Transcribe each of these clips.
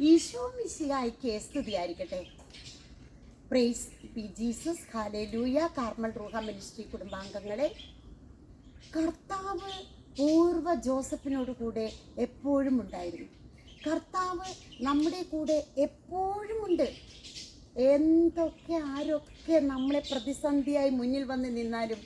ഈശോ മിശിഹായ്ക്ക് സ്തുതിയായിരിക്കട്ടെ. Praise be Jesus hallelujah Carmel Ruha ministry കുടുംബാംഗങ്ങളെ കർത്താവ് പൂർവ ജോസഫിനോട് കൂടെ എപ്പോഴും ഉണ്ടായിരുന്നു. കർത്താവ് നമ്മുടെ കൂടെ എപ്പോഴും ഉണ്ട്. എന്തൊക്കെ ആരൊക്കെ നമ്മളെ പ്രതിസന്ധിയായി മുന്നിൽ വന്ന് നിന്നാലും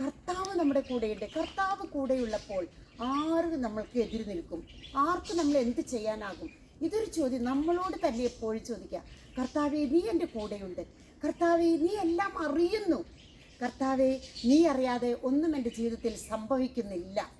കർത്താവ് നമ്മുടെ കൂടെയുണ്ട്. കർത്താവ് കൂടെയുള്ളപ്പോൾ ആർ നമ്മൾക്ക് എതിര് നിൽക്കും? ആർക്ക് നമ്മൾ എന്ത് ചെയ്യാനാകും? ഇതൊരു ചോദ്യം നമ്മളോട് തന്നെ എപ്പോഴും ചോദിക്കാം കർത്താവെ നീ എന്റെ കൂടെയുണ്ട്. കർത്താവെ നീ എല്ലാം അറിയുന്നു. കർത്താവെ നീ അറിയാതെ ഒന്നും എന്റെ ജീവിതത്തിൽ സംഭവിക്കുന്നില്ല.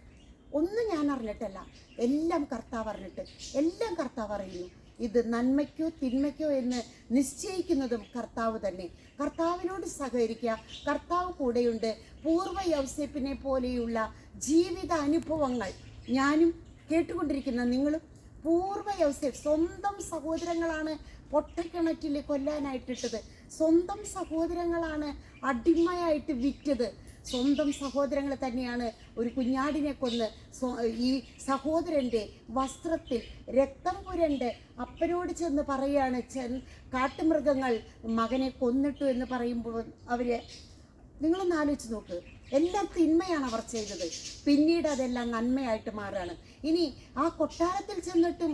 ഒന്നും ഞാൻ അറിഞ്ഞിട്ടല്ല. എല്ലാം കർത്താവ് അറിഞ്ഞിട്ട് എല്ലാം കർത്താവ് അറിയുന്നു. ഇത് നന്മയ്ക്കോ തിന്മയ്ക്കോ എന്ന് നിശ്ചയിക്കുന്നതും കർത്താവ് തന്നെ. കർത്താവിനോട് സഹകരിക്കുക. കർത്താവ് കൂടെയുണ്ട്. പൂർവ യൗസേപ്പിനെ പോലെയുള്ള ജീവിത അനുഭവങ്ങൾ. ഞാനും കേട്ടുകൊണ്ടിരിക്കുന്ന നിങ്ങളും പൂർവ യൗസേഫ് സ്വന്തം സഹോദരങ്ങളാണ് പൊട്ടക്കിണറ്റിൽ കൊല്ലാനായിട്ടിട്ടത്. സ്വന്തം സഹോദരങ്ങളാണ് അടിമയായിട്ട് വിറ്റത്. സ്വന്തം സഹോദരങ്ങൾ തന്നെയാണ് ഒരു കുഞ്ഞാടിനെ കൊന്ന് ഈ സഹോദരന്റെ വസ്ത്രത്തിൽ രക്തം പുരണ്ട് അപ്പനോട് ചെന്ന് പറയുകയാണ് കാട്ടുമൃഗങ്ങൾ മകനെ കൊന്നിട്ടു എന്ന് പറയുമ്പോൾ അവർ നിങ്ങളൊന്ന് ആലോചിച്ച് നോക്ക്. എല്ലാം തിന്മയാണ് അവർ ചെയ്തത്. പിന്നീട് അതെല്ലാം നന്മയായിട്ട് മാറുകയാണ്. ഇനി ആ കൊട്ടാരത്തിൽ ചെന്നിട്ടും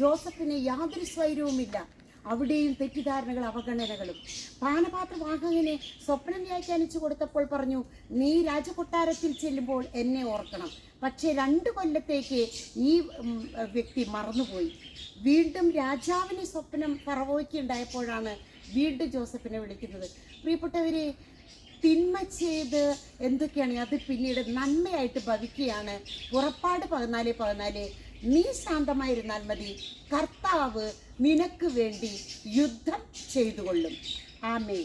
ജോസഫിന് യാതൊരു സ്വൈരവുമില്ല അവിടെയും തെറ്റിദ്ധാരണകൾ അവഗണനകളും. പാനപാത്രവാഹകനെ സ്വപ്നം വ്യാഖ്യാനിച്ചു കൊടുത്തപ്പോൾ പറഞ്ഞു നീ രാജകൊട്ടാരത്തിൽ ചെല്ലുമ്പോൾ എന്നെ ഓർക്കണം. പക്ഷേ രണ്ട് കൊല്ലത്തേക്ക് ഈ വ്യക്തി മറന്നുപോയി. വീണ്ടും രാജാവിന് സ്വപ്നം പറവോയ്ക്ക് ഉണ്ടായപ്പോഴാണ് വീണ്ടും ജോസഫിനെ വിളിക്കുന്നത്. പ്രിയപ്പെട്ടവരെ തിന്മ ചെയ്ത് എന്തൊക്കെയാണ്? അത് പിന്നീട് നന്മയായിട്ട് ഭവിക്കുകയാണ്. പുറപ്പാട് പതിനാല് പതിനാല് നീ ശാന്തമായിരുന്നാൽ മതി. കർത്താവ് നിനക്ക് വേണ്ടി യുദ്ധം ചെയ്തുകൊള്ളും. ആമേ